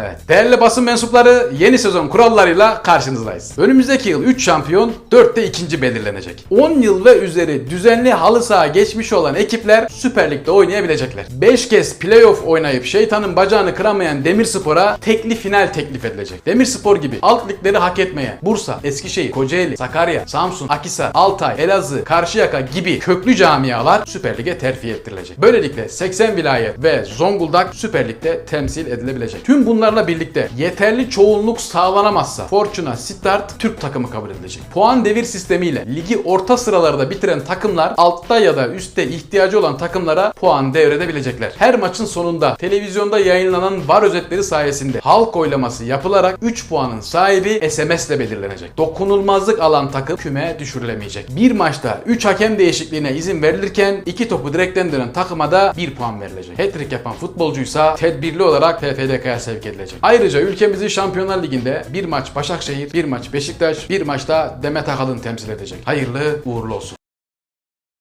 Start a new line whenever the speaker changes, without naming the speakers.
Evet. Değerli basın mensupları yeni sezon kurallarıyla karşınızdayız. Önümüzdeki yıl 3 şampiyon, 4 de ikinci belirlenecek. 10 yıl ve üzeri düzenli halı saha geçmiş olan ekipler Süper Lig'de oynayabilecekler. 5 kez playoff oynayıp şeytanın bacağını kıramayan Demirspor'a tekli final teklif edilecek. Demirspor gibi alt ligleri hak etmeye Bursa, Eskişehir, Kocaeli, Sakarya, Samsun, Akhisar, Altay, Elazığ, Karşıyaka gibi köklü camialar Süper Lig'e terfi ettirilecek. Böylelikle 80 vilayet ve Zonguldak Süper Lig'de temsil edilebilecek. Tüm bunlarla birlikte yeterli çoğunluk sağlanamazsa Fortuna Start Türk takımı kabul edilecek. Puan devir sistemiyle ligi orta sıralarda bitiren takımlar altta ya da üstte ihtiyacı olan takımlara puan devredebilecekler. Her maçın sonunda televizyonda yayınlanan var özetleri sayesinde halk oylaması yapılarak 3 puanın sahibi SMS ile belirlenecek. Dokunulmazlık alan takım küme düşürülemeyecek. Bir maçta 3 hakem değişikliğine izin verilirken 2 topu direkten dönen takıma da 1 puan verilecek. Hat-trick yapan futbolcuysa tedbirli olarak PFDK'ya sevk edilecek. Ayrıca ülkemizin Şampiyonlar Ligi'nde bir maç Başakşehir, bir maç Beşiktaş, bir maçta Demet Akalın temsil edecek. Hayırlı uğurlu olsun.